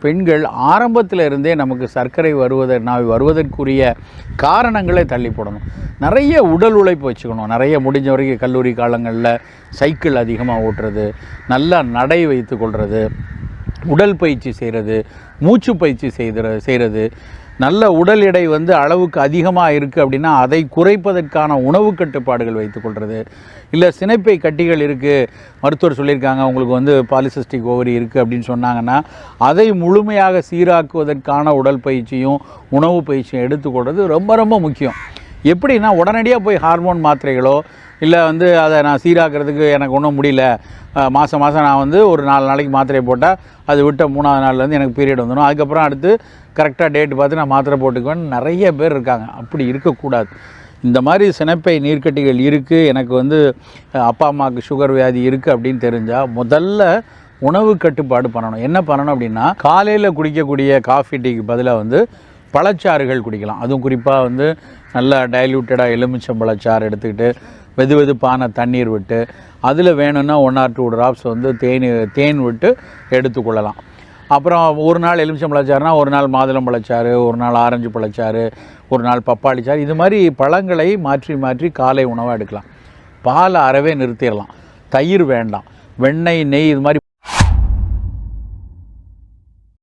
பெண்கள் ஆரம்பத்தில் இருந்தே நமக்கு சர்க்கரை வருவதை நான் வருவதற்குரிய காரணங்களை தள்ளி போடணும். நிறைய உடல் உழைப்பு வச்சுக்கணும். நிறைய முடிஞ்ச வரைக்கும் கல்லூரி காலங்களில் சைக்கிள் அதிகமாக ஓட்டுறது நல்லா நடை வைத்து கொள்வது உடல் பயிற்சி செய்கிறது மூச்சு பயிற்சி செய்கிற செய்கிறது நல்ல உடல் எடை வந்து அளவுக்கு அதிகமாக இருக்குது அப்படின்னா அதை குறைப்பதற்கான உணவு கட்டுப்பாடுகள் வைத்துக்கொள்கிறது இல்லை சினைப்பை கட்டிகள் இருக்குது மருத்துவர் சொல்லியிருக்காங்க உங்களுக்கு வந்து பாலிசிஸ்டிக் ஓவரி இருக்குது அப்படின்னு சொன்னாங்கன்னா அதை முழுமையாக சீராக்குவதற்கான உடல் பயிற்சியும் உணவு பயிற்சியும் எடுத்துக்கொள்வது ரொம்ப ரொம்ப முக்கியம். எப்படின்னா உடனடியாக போய் ஹார்மோன் மாத்திரைகளோ இல்லை வந்து அதை நான் சீராக்கிறதுக்கு எனக்கு ஒன்றும் முடியல மாதம் மாதம் நான் வந்து ஒரு நாலு நாளைக்கு மாத்திரை போட்டால் அது விட்ட மூணாவது நாள்லேருந்து எனக்கு பீரியட் வந்துடும். அதுக்கப்புறம் அடுத்து கரெக்டாக டேட் பார்த்து நான் மாத்திரை போட்டுக்குவேன்னு நிறைய பேர் இருக்காங்க. அப்படி இருக்கக்கூடாது. இந்த மாதிரி சினைப்பை நீர்க்கட்டிகள் இருக்குது எனக்கு வந்து அப்பா அம்மாவுக்கு சுகர் வியாதி இருக்குது அப்படின்னு தெரிஞ்சால் முதல்ல உணவு கட்டுப்பாடு பண்ணணும். என்ன பண்ணணும் அப்படின்னா காலையில் குடிக்கக்கூடிய காஃபி டீக்கு பதிலாக வந்து பழச்சாறுகள் குடிக்கலாம். அதுவும் குறிப்பாக வந்து நல்லா டைல்யூட்டடாக எலுமிச்சம்பழச்சாறு எடுத்துக்கிட்டு வெது வெதுப்பான தண்ணீர் விட்டு அதில் வேணும்னா ஒன் ஆர் டூ ட்ராப்ஸ் வந்து தேன் தேன் விட்டு எடுத்துக்கொள்ளலாம் அப்புறம் ஒரு நாள் எலுமிச்சம்பழச்சாறுனா ஒரு நாள் மாதுளம் பழச்சாறு ஒரு நாள் ஆரஞ்சு பழச்சாறு ஒரு நாள் பப்பாளி சாறு. இது மாதிரி பழங்களை மாற்றி மாற்றி காலை உணவாக எடுக்கலாம். பாலை அறவே நிறுத்திடலாம். தயிர் வேண்டாம். வெண்ணெய் நெய் இது மாதிரி